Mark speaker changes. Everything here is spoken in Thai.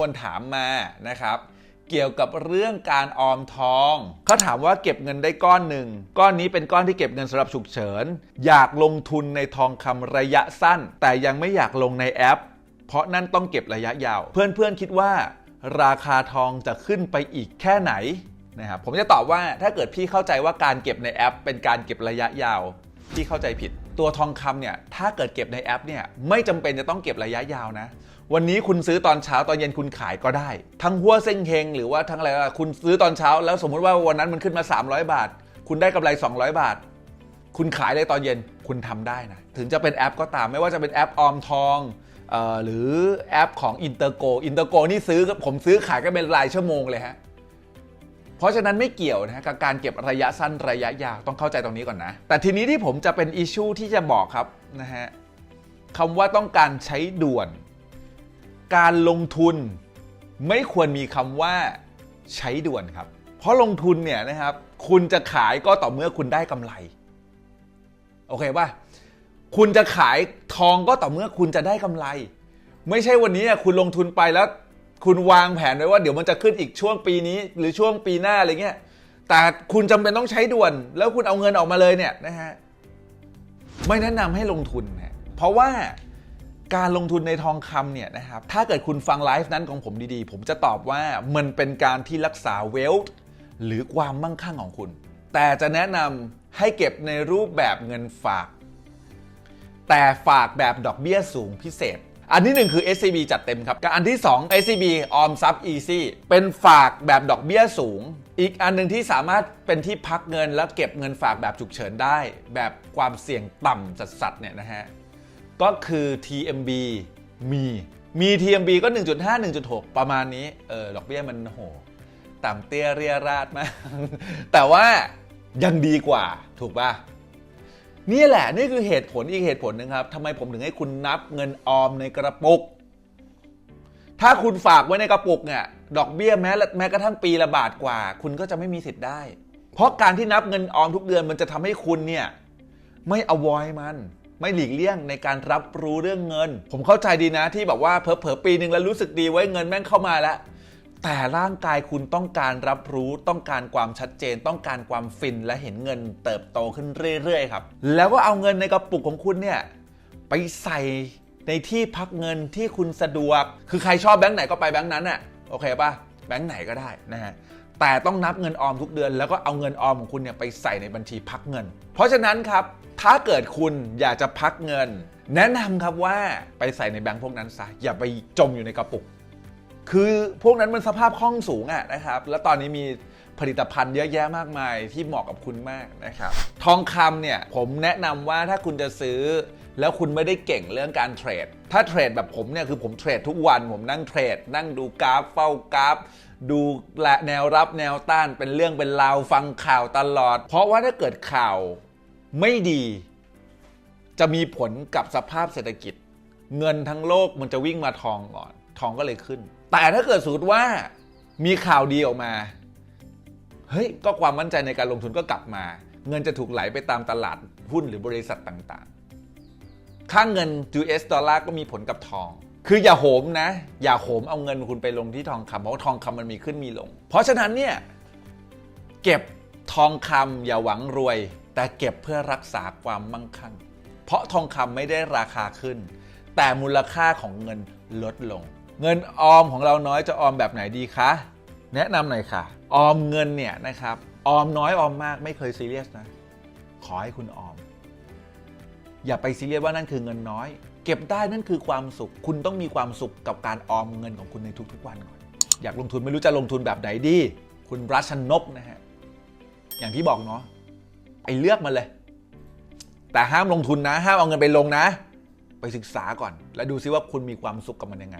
Speaker 1: คนถามมานะครับ เกี่ยวกับเรื่องการออมทองเขาถามว่าเก็บเงินได้ก้อนหนึ่งก้อนนี้เป็นก้อนที่เก็บเงินสำหรับฉุกเฉิน อยากลงทุนในทองคำระยะสั้น แต่ยังไม่อยากลงในแอป เพราะนั่นต้องเก็บระยะยาว เพื่อนๆคิดว่า ราคาทองจะขึ้นไปอีกแค่ไหนนะครับผมจะตอบว่าถ้าเกิดพี่เข้าใจว่าการเก็บในแอป เป็นการเก็บระยะยาวพี่เข้าใจผิด ตัวทองคำเนี่ยถ้าเกิดเก็บในแอปเนี่ยไม่จำเป็นจะต้องเก็บระยะยาวนะ วันนี้คุณซื้อตอนเช้าตอนเย็นคุณขายก็ได้ ทั้งหัวเส้งเฮงหรือว่าทั้งอะไรก็คุณซื้อตอนเช้า แล้วสมมุติว่าวันนั้นมันขึ้นมา 300 บาท คุณได้กำไร 200 บาท คุณขายเลยตอนเย็นคุณทำได้นะถึงจะเป็นแอปก็ตามไม่ว่าจะเป็นแอปออมทองเออหรือแอปของอินเตอร์โกอินเตอร์โกนี่ซื้อผมซื้อขายก็เป็นรายชั่วโมงเลยฮะ เพราะฉะนั้นไม่เกี่ยวนะกับการเก็บระยะสั้นระยะยาวต้องเข้าใจตรงนี้ก่อนนะ แต่ทีนี้ที่ผมจะเป็นอิชชูที่จะบอกครับนะฮะคำว่าต้องการใช้ด่วน การลงทุนไม่ควรมีคำว่าใช้ด่วนครับ เพราะลงทุนเนี่ยนะครับ คุณจะขายก็ต่อเมื่อคุณได้กำไร โอเคป่ะคุณจะขายทองก็ต่อเมื่อคุณจะได้กำไร ไม่ใช่วันนี้คุณลงทุนไปแล้ว คุณวางแผนไว้ว่าเดี๋ยวมันจะขึ้นอีกช่วงปีนี้ หรือช่วงปีหน้าอะไรเงี้ย แต่คุณจำเป็นต้องใช้ด่วน แล้วคุณเอาเงินออกมาเลยเนี่ยนะฮะไม่แนะนำให้ลงทุนนะเพราะว่าการลงทุนในทองคำเนี่ยนะครับถ้าเกิดคุณฟังไลฟ์นั้นของผมดีๆ ผมจะตอบว่ามันเป็นการที่รักษาเวลหรือความมั่งคั่งของคุณ แต่จะแนะนำให้เก็บในรูปแบบเงินฝาก แต่ฝากแบบดอกเบี้ยสูงพิเศษ อันที่หนึ่งคือ SCB จัดเต็มครับกับอันที่ 2 SCB ออมทรัพย์ Easy เป็นฝากแบบดอกเบี้ยสูง อีกอันหนึ่งที่สามารถเป็นที่พักเงินแล้วเก็บเงินฝากแบบฉุกเฉินได้ แบบความเสี่ยงต่ำสัสๆเนี่ยนะฮะก็คือ TMB มีมี TMB ก็ 1.5 1.6 ประมาณนี้เออดอกเบี้ยมันโหต่ำเตี้ยเรียราดมาก แต่ว่ายังดีกว่าถูกป่ะ นี่แหละนี่คือเหตุผลอีกเหตุผลหนึ่งครับทำไมผมถึงให้คุณนับเงินออมในกระปุก ถ้าคุณฝากไว้ในกระปุกเนี่ยดอกเบี้ยแม้แม้กระทั่งปีละบาทกว่า คุณก็จะไม่มีสิทธิ์ได้ เพราะการที่นับเงินออมทุกเดือนมันจะทำให้คุณเนี่ยไม่ avoid มัน ไม่หลีกเลี่ยงในการรับรู้เรื่องเงิน ผมเข้าใจดีนะที่แบบว่าเผลอๆปีหนึ่งแล้วรู้สึกดีไว้เงินแม่งเข้ามาแล้ว แต่ร่างกายคุณต้องการรับรู้ต้องการความชัดเจน ต้องการความฟินและเห็นเงินเติบโตขึ้นเรื่อยๆครับ แล้วก็เอาเงินในกระปุกของคุณเนี่ยไปใส่ในที่พักเงินที่คุณสะดวก คือใครชอบแบงค์ไหนก็ไปแบงค์นั้นอะโอเคป่ะแบงค์ไหนก็ได้นะฮะแต่ต้องนับเงินออมทุกเดือน แล้วก็เอาเงินออมของคุณเนี่ยไปใส่ในบัญชีพักเงิน เพราะฉะนั้นครับถ้าเกิดคุณอยากจะพักเงิน แนะนำครับว่าไปใส่ในแบงค์พวกนั้นซะอย่าไปจมอยู่ในกระปุก คือพวกนั้นมันสภาพคล่องสูงอะนะครับ แล้วตอนนี้มีผลิตภัณฑ์เยอะแยะมากมายที่เหมาะกับคุณมากนะครับ ทองคำเนี่ยผมแนะนำว่าถ้าคุณจะซื้อ แล้วคุณไม่ได้เก่งเรื่องการเทรด ถ้าเทรดแบบผมเนี่ยคือผมเทรดทุกวันผมนั่งเทรด นั่งดูกราฟเฝ้ากราฟ ดูและแนวรับแนวต้านเป็นเรื่องเป็นราวฟังข่าวตลอด เพราะว่าถ้าเกิดข่าวไม่ดี จะมีผลกับสภาพเศรษฐกิจ เงินทั้งโลกมันจะวิ่งมาทองก่อน ทองก็เลยขึ้น แต่ถ้าเกิดสมมติว่ามีข่าวดีออกมา เฮ้ย ก็ความมั่นใจในการลงทุนก็กลับมา เงินจะถูกไหลไปตามตลาดหุ้นหรือบริษัทต่างๆ ค่างเงิน US ดอลลาร์ก็มีผลกับทอง คืออย่าโหมนะ อย่าโหมเอาเงินคุณไปลงที่ทองคำเพราะทองคำมันมีขึ้นมีลง เพราะฉะนั้นเนี่ยเก็บทองคำอย่าหวังรวย แต่เก็บเพื่อรักษาความมั่งคั่ง เพราะทองคำไม่ได้ราคาขึ้น แต่มูลค่าของเงินลดลง เงินออมของเราน้อยจะออมแบบไหนดีคะแนะนำหน่อยค่ะ ออมเงินเนี่ยนะครับ ออมน้อยออมมากไม่เคยซีเรียสนะ ขอให้คุณออม อย่าไปซีเรียสว่านั่นคือเงินน้อย เก็บได้นั่นคือความสุข คุณต้องมีความสุขกับการออมเงินของคุณในทุกๆวันก่อนอยากลงทุนไม่รู้จะลงทุนแบบไหนดี คุณรัชนกนะฮะอย่างที่บอกเนาะไอ้เลือกมาเลย แต่ห้ามลงทุนนะ ห้ามเอาเงินไปลงนะ ไปศึกษาก่อน แล้วดูซิว่าคุณมีความสุขกับมันยังไง